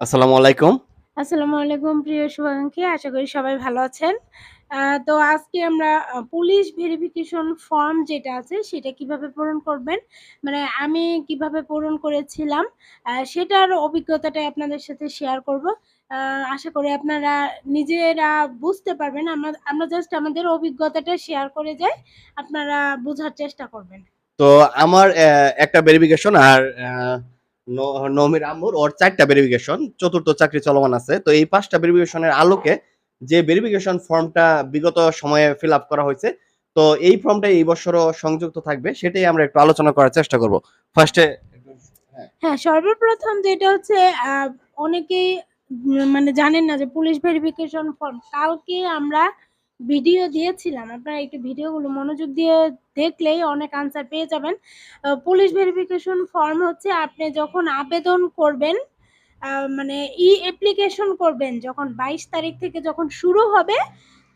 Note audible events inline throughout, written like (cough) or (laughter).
আসসালামু আলাইকুম। আসসালামু আলাইকুম প্রিয় শুভাকাঙ্ক্ষী। আশা করি সবাই ভালো আছেন। তো আজকে আমরা পুলিশ ভেরিফিকেশন ফর্ম যেটা আছে সেটা কীভাবে পূরণ করবেন, মানে আমি কীভাবে পূরণ করেছিলাম সেটার অভিজ্ঞতাটাই আপনাদের সাথে শেয়ার করব। আশা করি আপনারা নিজেরা বুঝতে পারবেন। আমরা আমরা জাস্ট আমাদের অভিজ্ঞতাটা শেয়ার করে যাই। আপনারা বুঝার চেষ্টা করবেন। তো আমার একটা ভেরিফিকেশন আর নমির আম্মুর ওর চারটা ভেরিফিকেশন। চতুর্থ চাকরি চলমান আছে। তো এই ৫ টা ভেরিফিকেশনের আলোকে যে ভেরিফিকেশন ফর্মটা বিগত সময়ে ফিল আপ করা হয়েছে, তো এই ফর্মটা এই বছরও সংযুক্ত থাকবে, সেটাই আমরা একটু আলোচনা করার চেষ্টা করব। ফার্স্টে হ্যাঁ। সর্বপ্রথম যেটা হচ্ছে অনেকেই মানে জানেন না যে পুলিশ ভেরিফিকেশন ফর্ম কালকে আমরা ভিডিও দিয়েছিলাম। আপনারা একটু ভিডিওগুলো মনোযোগ দিয়ে দেখলেই অনেক আনসার পেয়ে যাবেন। পুলিশ ভেরিফিকেশন ফর্ম হচ্ছে আপনি যখন আবেদন করবেন, মানে ই-অ্যাপ্লিকেশন করবেন যখন ২২ তারিখ থেকে যখন শুরু হবে,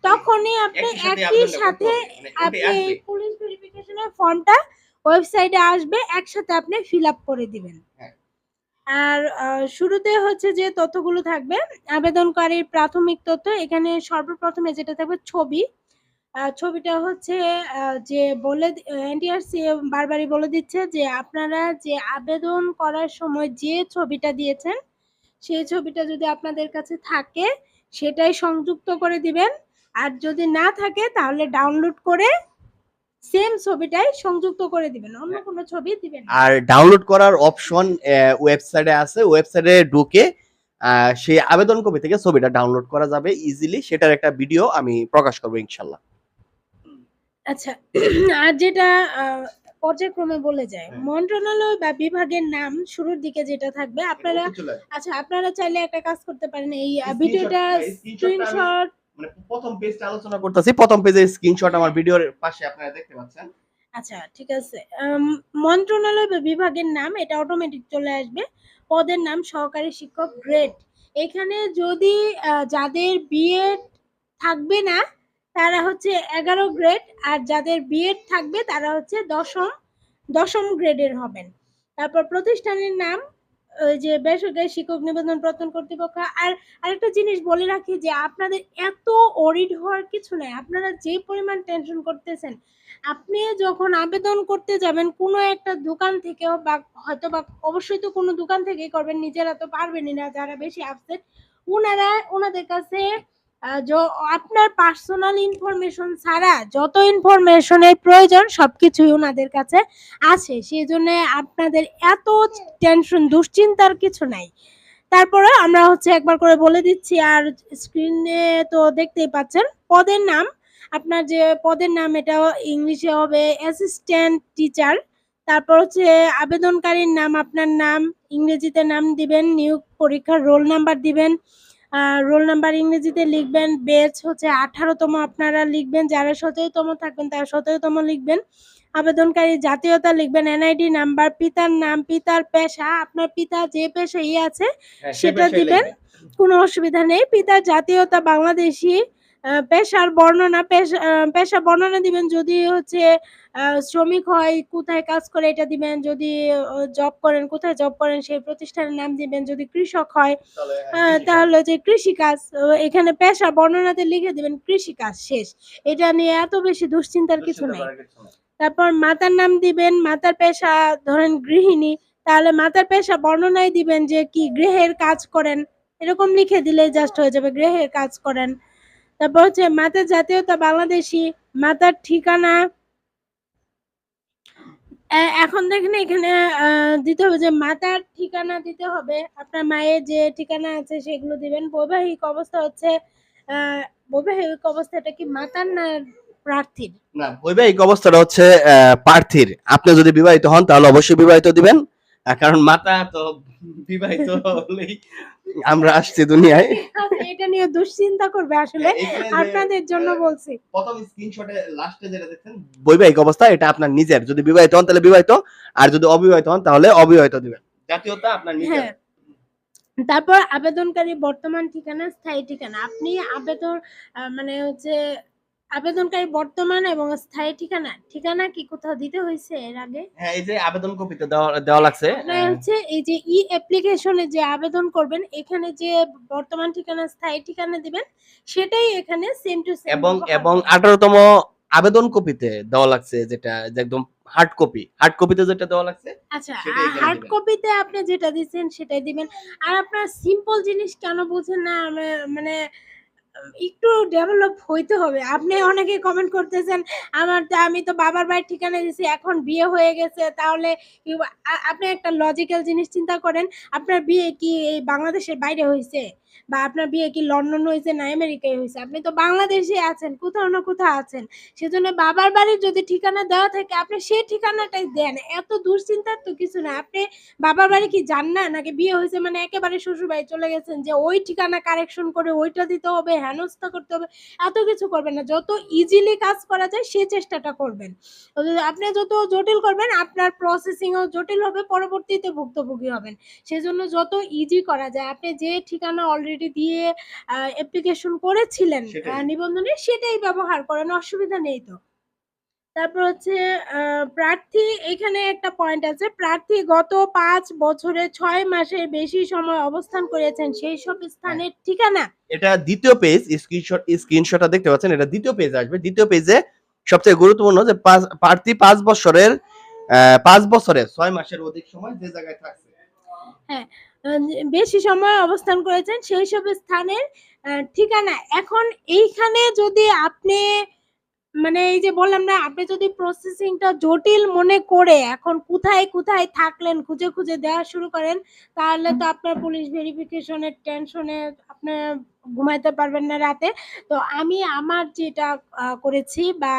তখনই আপনি একই সাথে। মানে আপনি। পুলিশ ভেরিফিকেশন এর ফর্মটা ওয়েবসাইটে আসবে, একসাথে আপনি ফিল আপ করে দিবেন। আর শুরুতে হচ্ছে যে তথ্যগুলো থাকবে, আবেদনকারীর প্রাথমিক তথ্য, এখানে সর্বপ্রথমে যেটা থাকবে ছবি। ছবিটা হচ্ছে যে বলে এনটিআরসি বারবারই বলে দিচ্ছে যে আপনারা যে আবেদন করার সময় যে ছবিটা দিয়েছেন, সেই ছবিটা যদি আপনাদের কাছে থাকে সেটাই সংযুক্ত করে দিবেন। আর যদি না থাকে তাহলে ডাউনলোড করে সেম ছবিটাই সংযুক্ত করে দিবেন। অন্য হ্যাঁ। কোনো ছবি দিবেন আর ডাউনলোড করার অপশন ওয়েবসাইটে আছে। ওয়েবসাইটে ঢুকে সেই আবেদন কপি থেকে ছবিটা ডাউনলোড করা যাবে ইজিলি। সেটার একটা ভিডিও আমি প্রকাশ করব ইনশাআল্লাহ। আচ্ছা (clears throat) আর যেটা পর্যায়ক্রমে বলে যায়। হ্যাঁ। মন্ত্রণালয় বা বিভাগের নাম শুরুর দিকে যেটা থাকবে আপনারা আচ্ছা আপনারা চাইলে একটা কাজ করতে পারেন এই ভিডিওটা স্ক্রিনশট মানে ১ম পেজটা আলোচনা করতেছি। ১ম পেজের স্ক্রিনশট আমার ভিডিওর পাশে আপনারা দেখতে পাচ্ছেন। আচ্ছা ঠিক আছে। মন্ত্রণালয় বিভাগের নাম এটা অটোমেটিক চলে আসবে। পদের নাম সহকারী শিক্ষক গ্রেড। এখানে যদি যাদের বিএড থাকবে না, তারা হচ্ছে ১১ গ্রেড আর যাদের বিএড থাকবে তারা হচ্ছে ১০ম ১০ম গ্রেডের হবেন। তারপর প্রতিষ্ঠানের নাম যে বেসরকারি শিক্ষক নিবন্ধন প্রত্যয়ন কর্তৃপক্ষ। আর আরেকটা জিনিস বলে রাখি যে আপনাদের এত অরিড হওয়ার কিছু নাই। আপনারা যে পরিমাণ টেনশন করতেছেন, আপনি যখন আবেদন করতে যাবেন কোনো একটা দোকান থেকেও বা হয়তো বা অবশ্যই তো কোনো দোকান থেকেই করবেন, নিজেরা তো পারবেনই না যারা বেশি আপসেট। ওনারা ওনাদের কাছে আপনার পার্সোনাল ইনফরমেশন ছাড়া যত ইনফরমেশন এর প্রয়োজন সবকিছুই ওনাদের কাছে আছে। সেজন্যে আপনাদের এত টেনশন দুশ্চিন্তার কিছু নাই। তারপরেও আমরা হচ্ছে একবার করে বলে দিচ্ছি আর স্ক্রিনে তো দেখতেই পাচ্ছেন। পদের নাম, আপনার যে পদের নাম এটাও ইংলিশে হবে অ্যাসিস্ট্যান্ট টিচার। তারপর হচ্ছে আবেদনকারীর নাম, আপনার নাম, ইংরেজিতে নাম দিবেন, নিয়োগ পরীক্ষার রোল নাম্বার দিবেন। রোল নাম্বার ইংরেজিতে লিখবেন। বেচ হচ্ছে আঠারোতম আপনারা লিখবেন। যারা সতেরোতম থাকবেন তারা সতেরোতম লিখবেন। আবেদনকারী জাতীয়তা লিখবেন, এনআইডি নাম্বার, পিতার নাম, পিতার পেশা, আপনার পিতা যে পেশা ই আছে হ্যাঁ, সেটা দিবেন। কোনো অসুবিধা নেই। পিতার জাতীয়তা বাংলাদেশী, পেশার বর্ণনা, পেশা পেশা বর্ণনা দিবেন যদি হচ্ছে শ্রমিক হয়, কোথায় কাজ করে এটা দিবেন। যদি জব করেন, কোথায় জব করেন সেই প্রতিষ্ঠানের নাম দিবেন। যদি কৃষক হয় তাহলে আ হ্যাঁ, কৃষিকাজ। যে এখানে পেশা বর্ণনাতে লিখে দিবেন কৃষিকাজ শেষ। এটা নিয়ে এত বেশি দুশ্চিন্তার কিছু নাই। তারপর মাতার নাম দিবেন, মাতার পেশা ধরেন গৃহিণী, তাহলে মাতার পেশা বর্ণনায় দিবেন যে কি গৃহের কাজ করেন। এরকম লিখে দিলেই জাস্ট হয়ে যাবে গৃহের কাজ করেন। তারপর হচ্ছে মাতার জাতীয়তা বাংলাদেশী, মাতার ঠিকানা এখন দেখেন এখানে দিতে হবে যে মাতার ঠিকানা দিতে হবে। আপনার মায়ের যে ঠিকানা আছে সেগুলো দিবেন। বৈবাহিক অবস্থা হচ্ছে বৈবাহিক অবস্থাটা কি মাতার না প্রার্থীর? না, বৈবাহিক অবস্থাটা হচ্ছে প্রার্থীর। আপনি যদি বিবাহিত হন তাহলে অবশ্যই বিবাহিত দিবেন। কারণ মাতা তো বিবাহিত (laughs) হলেই আমরা আসছি দুনিয়ায়। এটা নিয়ে দুশ্চিন্তা করবে আসলে। আপনাদের জন্য বলছি। প্রথম স্ক্রিনশটে লাস্টে যেটা দেখছেন বৈবাহিক অবস্থা এটা আপনার নিজের। যদি বিবাহিত হন তাহলে বিবাহিত, আর যদি অবিবাহিত হন তাহলে অবিবাহিত দিবেন। জাতীয়তা আপনার নিজের। হ্যাঁ। তারপর আবেদনকারী বর্তমান ঠিকানা, স্থায়ী ঠিকানা। আপনি আবেদন মানে হচ্ছে আবেদনকারী বর্তমান এবং স্থায়ী ঠিকানা ঠিকানা কি কোথাও দিতে হয়েছে এর আগে? হ্যাঁ এই যে আবেদন কপিতে দেওয়া দেওয়া লাগছে। আপনার হচ্ছে এই যে ই অ্যাপ্লিকেশনে যে আবেদন করবেন এখানে যে বর্তমান ঠিকানা স্থায়ী ঠিকানা দিবেন সেটাই এখানে সেম টু সেম এবং এবং আঠারোতম আবেদন কপিতে দেওয়া লাগছে যেটা একদম হার্ড কপি হার্ড কপিতে যেটা দেওয়া লাগছে আচ্ছা হার্ড দিবেন। কপিতে আপনি যেটা দিচ্ছেন সেটাই দিবেন। আর আপনার সিম্পল জিনিস কেন বুঝেন না? মানে একটু ডেভেলপ হইতে হবে। আপনি অনেকে কমেন্ট করতেছেন, আমার তো, আমি তো বাবার বাড়ির ঠিকানা দিছি, এখন বিয়ে হয়ে গেছে, তাহলে আপনি একটা লজিক্যাল জিনিস চিন্তা করেন, আপনার বিয়ে কি এই বাংলাদেশের বাইরে হয়েছে বা আপনার বিয়ে কি লন্ডন হয়েছে না আমেরিকায় হয়েছে? আপনি তো বাংলাদেশে আছেন, কোথাও না কোথাও আছেন। সেজন্য বাবার বাড়ির যদি ঠিকানা দেওয়া থাকে, আপনি সেই ঠিকানাটাই দেন। এত দুশ্চিন্তার তো কিছু না। আপনি বাবার বাড়ি কি যান না? নাকি বিয়ে হয়েছে মানে একেবারে শ্বশুর বাড়ি চলে গেছেন যে ওই ঠিকানা কারেকশন করে ওইটা দিতে হবে, হেনস্থা করতে হবে, এত কিছু করবেন না। যত ইজিলি কাজ করা যায় সেই চেষ্টাটা করবেন। আপনি যত জটিল করবেন, আপনার প্রসেসিংও জটিল হবে, পরবর্তীতে ভুক্তভোগী হবেন। সেজন্য যত ইজি করা যায়, আপনি যে ঠিকানা অলরেডি দিয়ে অ্যাপ্লিকেশন করেছিলেন। নিবন্ধনে সেটাই ব্যবহার করেন অসুবিধা নেই তো। তারপর হচ্ছে প্রার্থী এখানে একটা পয়েন্ট আছে প্রার্থী গত পাঁচ বছরে ছয় মাসের বেশি সময় অবস্থান করেছেন সেই সব স্থানের ঠিকানা। এটা দ্বিতীয় পেজ স্ক্রিনশট স্ক্রিনশটটা দেখতে পাচ্ছেন এটা দ্বিতীয় পেজ আসবে। দ্বিতীয় পেজে সবচেয়ে গুরুত্বপূর্ণ যে পাঁচ- প্রার্থী পাঁচ বছরের পাঁচ বছরে ছয় মাসের অধিক সময় যে জায়গায় থাকছে। আহ, বেশি সময় অবস্থান করেছেন সেই সব স্থানের ঠিকানা। এখন এইখানে যদি আপনি মানে এই যে বললাম না, আপনি যদি প্রসেসিংটা জটিল মনে করে এখন কোথায় কোথায় থাকলেন, খুঁজে খুঁজে দেওয়া শুরু করেন, তাহলে তো আপনার পুলিশ ভেরিফিকেশনের টেনশনে আপনি ঘুমাইতে পারবেন না রাতে। তো আমি আমার যেটা করেছি বা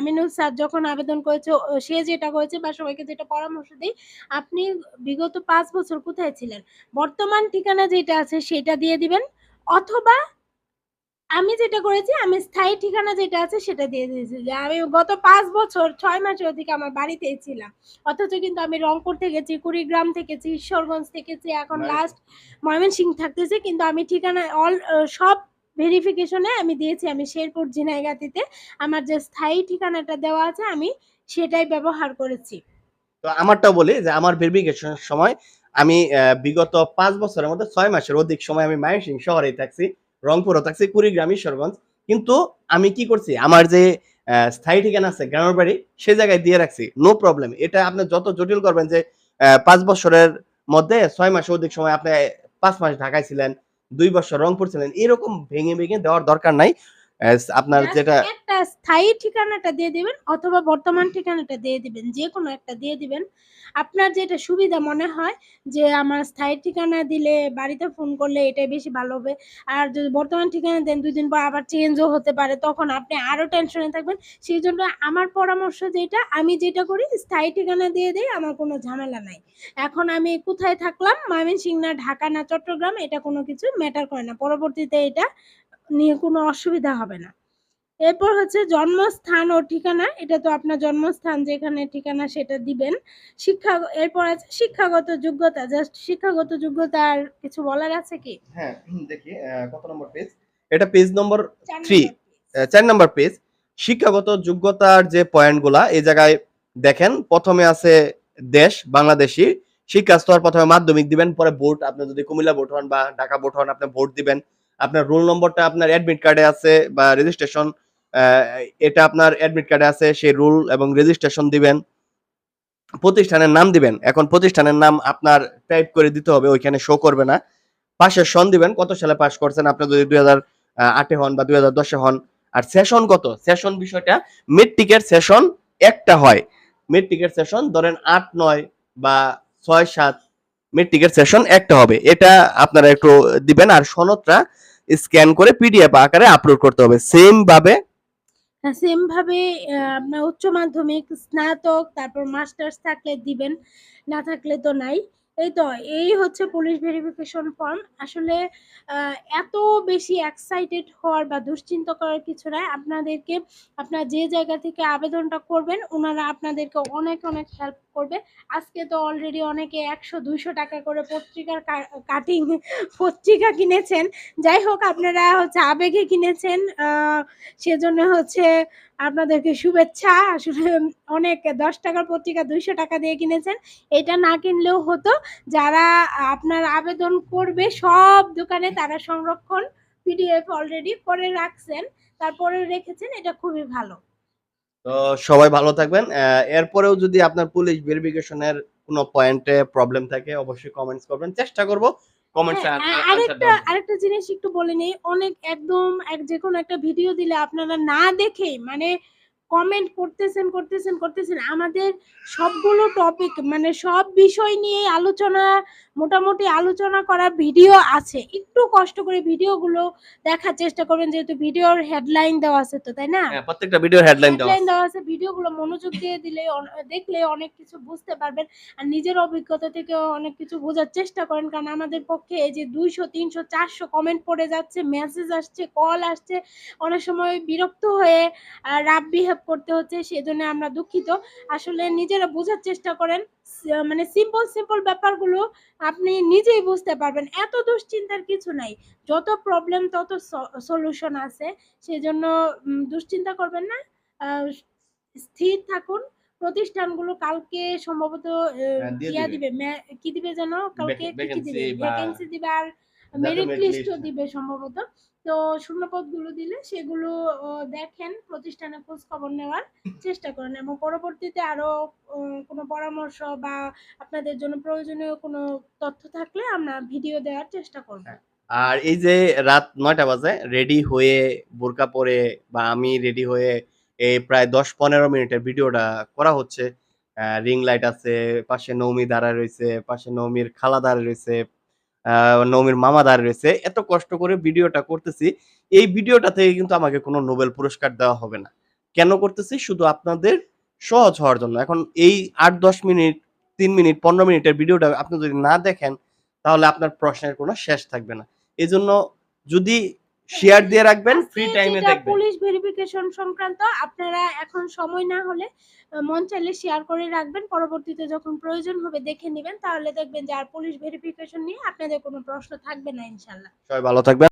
আমিনুল স্যার যখন আবেদন করেছে সে যেটা করেছে বা সবাইকে যেটা পরামর্শ দিই, আপনি বিগত পাঁচ বছর কোথায় ছিলেন? বর্তমান ঠিকানা যেটা আছে সেটা দিয়ে দিবেন, অথবা আমি যেটা করেছি আমি স্থায়ী ঠিকানা যেটা আছে সেটা দিয়ে দিয়েছি। যে আমি গত পাঁচ বছর ছয় মাসের অধিক আমার বাড়িতেই ছিলাম। অথচ কিন্তু আমি রংপুর থেকেছি কুড়িগ্রাম থেকেছি ঈশ্বরগঞ্জ থেকেছি এখন লাস্ট ময়মনসিংহ থাকতেছি। কিন্তু আমি ঠিকানা অল সব ভেরিফিকেশনে আমি দিয়েছি। আমি শেরপুর ঝিনাইগাতিতে আমার যে স্থায়ী ঠিকানাটা দেওয়া আছে আমি সেটাই ব্যবহার করেছি। তো আমারটাও বলি যে আমার ভেরিফিকেশনের সময় আমি বিগত পাঁচ বছরের মধ্যে ছয় মাসের অধিক সময় আমি মায়নসিং শহরেই থাকছি। রংপুরও থাকছে কুড়িগ্রাম ঈশ্বরগঞ্জ কিন্তু আমি কি করছি? আমার যে স্থায়ী ঠিকানা আছে, গ্রামের বাড়ি সেই জায়গায় দিয়ে রাখছি। নো প্রবলেম এটা আপনি যত জটিল করবেন যে পাঁচ বছরের মধ্যে ছয় মাসে অধিক সময় আপনি পাঁচ মাস ঢাকায় ছিলেন, দুই বছর রংপুর ছিলেন, এরকম ভেঙে ভেঙে দেওয়ার দরকার নাই। আপনার যেটা একটা স্থায়ী ঠিকানাটা দিয়ে দিবেন অথবা বর্তমান ঠিকানাটা দিয়ে দিবেন যে কোনো একটা দিয়ে দিবেন। আপনার যেটা সুবিধা মনে হয় যে আমার স্থায়ী ঠিকানা দিলে বাড়িতে ফোন করলে এটাই বেশি ভালো হবে। আর যদি বর্তমান ঠিকানা দেন দুই দিন পর আবার চেঞ্জও হতে পারে তখন আপনি আরও টেনশনে থাকবেন। সেই জন্য আমার পরামর্শ যেটা আমি যেটা করি স্থায়ী ঠিকানা দিয়ে দিই আমার কোনো ঝামেলা নাই। এখন আমি কোথায় থাকলাম? ময়মনসিংহ না ঢাকা না চট্টগ্রাম এটা কোনো কিছু ম্যাটার করে না। পরবর্তীতে এটা নিয়ে কোনো অসুবিধা হবে না। এরপর হচ্ছে জন্মস্থান ও ঠিকানা এটা তো আপনার জন্মস্থান যেখানে ঠিকানা সেটা দিবেন। শিক্ষা এরপর আছে শিক্ষাগত যোগ্যতা জাস্ট শিক্ষাগত যোগ্যতা আর কিছু বলার আছে কি? হ্যাঁ দেখি কত নম্বর পেজ এটা পেজ নম্বর। আহ, চার নম্বর পেজ শিক্ষাগত যোগ্যতার যে পয়েন্টগুলা এই জায়গায় দেখেন প্রথমে আছে দেশ বাংলাদেশি শিক্ষা স্তর প্রথমে মাধ্যমিক দিবেন পরে বোর্ড আপনি যদি কুমিল্লা বোর্ড হন বা ঢাকা বোর্ড হন আপনি ভোট দিবেন। আপনার রোল নম্বরটা আপনার অ্যাডমিট কার্ডে আছে বা রেজিস্ট্রেশন এটা আপনার অ্যাডমিট কার্ডে আছে, সেই রুল এবং রেজিস্ট্রেশন দিবেন, প্রতিষ্ঠানের নাম দিবেন। এখন প্রতিষ্ঠানের নাম আপনার টাইপ করে দিতে হবে, ওইখানে শো করবে না। পাশের সন দিবেন, কত সালে পাস করছেন, আপনি যদি দুই হাজার আটে হন বা দুই হাজার দশে হন, আর সেশন কত? সেশন বিষয়টা মেট্রিকের সেশন একটা হয়। মেট্রিকের সেশন ধরেন আট, নয় বা ছয়, সাত মেট্রিকের সেশন একটা হবে। এটা আপনারা একটু দিবেন, আর সনদটা স্ক্যান করে পিডিএফ আকারে আপলোড করতে হবে। সেম ভাবে সেম ভাবে আহ, আপনার উচ্চ মাধ্যমিক স্নাতক তারপর মাস্টার্স থাকলে দিবেন না থাকলে তো নাই। এই তো, এই হচ্ছে পুলিশ ভেরিফিকেশন ফর্ম আসলে এত বেশি এক্সাইটেড হওয়ার বা দুশ্চিন্তা করার কিছু নাই। আপনাদেরকে, আপনার যে জায়গা থেকে আবেদনটা করবেন, ওনারা আপনাদেরকে অনেক অনেক হেল্প করবে। আজকে তো অলরেডি অনেকে একশো, দুইশো টাকা করে পত্রিকার কাটিং পত্রিকা কিনেছেন। যাই হোক, আপনারা হচ্ছে আবেগে কিনেছেন। সেজন্য হচ্ছে আপনাদেরকে শুভেচ্ছা। আসলে অনেক দশ টাকার পত্রিকা দুইশো টাকা দিয়ে কিনেছেন। এটা না কিনলেও হতো। যারা আপনার আবেদন করবে সব দোকানে তারা সংরক্ষণ পিডিএফ অলরেডি করে রাখছেন, তারপরে রেখেছেন। এটা খুবই ভালো। তো সবাই ভালো থাকবেন। এরপরেও যদি আপনার পুলিশ ভেরিফিকেশনের কোনো পয়েন্টে প্রবলেম থাকে, অবশ্যই কমেন্টস করবেন। চেষ্টা করব কমেন্টস হ্যাঁ, আরেকটা আরেকটা জিনিস একটু বলে নেই। অনেক একদম এক যে কোনো একটা ভিডিও দিলে আপনারা না দেখে মানে কমেন্ট করতেছেন করতেছেন করতেছেন। আমাদের সবগুলো টপিক মানে সব বিষয় নিয়ে আলোচনা মোটামুটি আলোচনা করা ভিডিও আছে। একটু কষ্ট করে ভিডিওগুলো দেখার চেষ্টা করবেন যেহেতু ভিডিওর হেডলাইন দেওয়া আছে তো তাই না? হ্যাঁ প্রত্যেকটা ভিডিওর হেডলাইন দেওয়া আছে। ভিডিওগুলো মনোযোগ দিয়ে দিলে দেখলে অনেক কিছু বুঝতে পারবেন আর নিজের অভিজ্ঞতা থেকে অনেক কিছু বোঝার চেষ্টা করেন কারণ আমাদের পক্ষে এই যে দুইশো তিনশো চারশো কমেন্ট পড়ে যাচ্ছে মেসেজ আসছে কল আসছে অনেক সময় বিরক্ত হয়ে আহ, রাব বিহেভ করতে হচ্ছে সেজন্য আমরা দুঃখিত। আসলে নিজেরা বোঝার চেষ্টা করেন মানে সিম্পল সিম্পল ব্যাপারগুলো আপনি নিজেই বুঝতে পারবেন। এত দুশ্চিন্তার কিছু নাই। যত প্রবলেম তত সলিউশন আছে। সেজন্য দুশ্চিন্তা করবেন না। স্থির থাকুন। প্রতিষ্ঠানগুলো কালকে সম্ভবত হ্যাঁ, দিয়ে ইয়া দিবে। কি দিবে জানো কালকে কি দিবে? ভ্যাকেন্সি দিবে আর মেরিট লিস্টও। দিবে সম্ভবত। তো শূন্যপদগুলো দিলে সেগুলো দেখেন প্রতিষ্ঠানে খোঁজ খবর নেওয়ার চেষ্টা করেন এবং পরবর্তীতে আরও উম, কোনো পরামর্শ বা আপনাদের জন্য প্রয়োজনীয় কোনো তথ্য থাকলে আমরা ভিডিও দেওয়ার চেষ্টা করব। আর এই যে রাত নয়টা বাজে রেডি হয়ে বোরকা পরে বা আমি রেডি হয়ে এই প্রায় দশ পনেরো মিনিটের ভিডিওটা করা হচ্ছে। রিং লাইট আছে পাশে নৌমি দাঁড়ায় রয়েছে পাশে নৌমির খালা দাঁড়ায় রয়েছে নৌমির মামা দাঁড়িয়ে রয়েছে। এত কষ্ট করে ভিডিওটা করতেছি, এই ভিডিওটা থেকে কিন্তু আমাকে কোনো নোবেল পুরস্কার দেওয়া হবে না। কেন করতেছি? শুধু আপনাদের সহজ হওয়ার জন্য। এখন এই আট, দশ মিনিট, তিন মিনিট, পনেরো মিনিটের ভিডিওটা আপনি যদি না দেখেন, তাহলে আপনার প্রশ্নের কোনো শেষ থাকবে না। এই জন্য যদি শেয়ার দিয়ে রাখবেন ফ্রি টাইমে দেখবেন। পুলিশ ভেরিফিকেশন সংক্রান্ত আপনারা এখন সময় না হলে মন চাইলে শেয়ার করে রাখবেন। পরবর্তীতে যখন প্রয়োজন হবে দেখে নেবেন। তাহলে দেখবেন যে আর পুলিশ ভেরিফিকেশন নিয়ে আপনাদের কোনো প্রশ্ন থাকবে না ইনশাল্লাহ সবাই ভালো থাকবেন।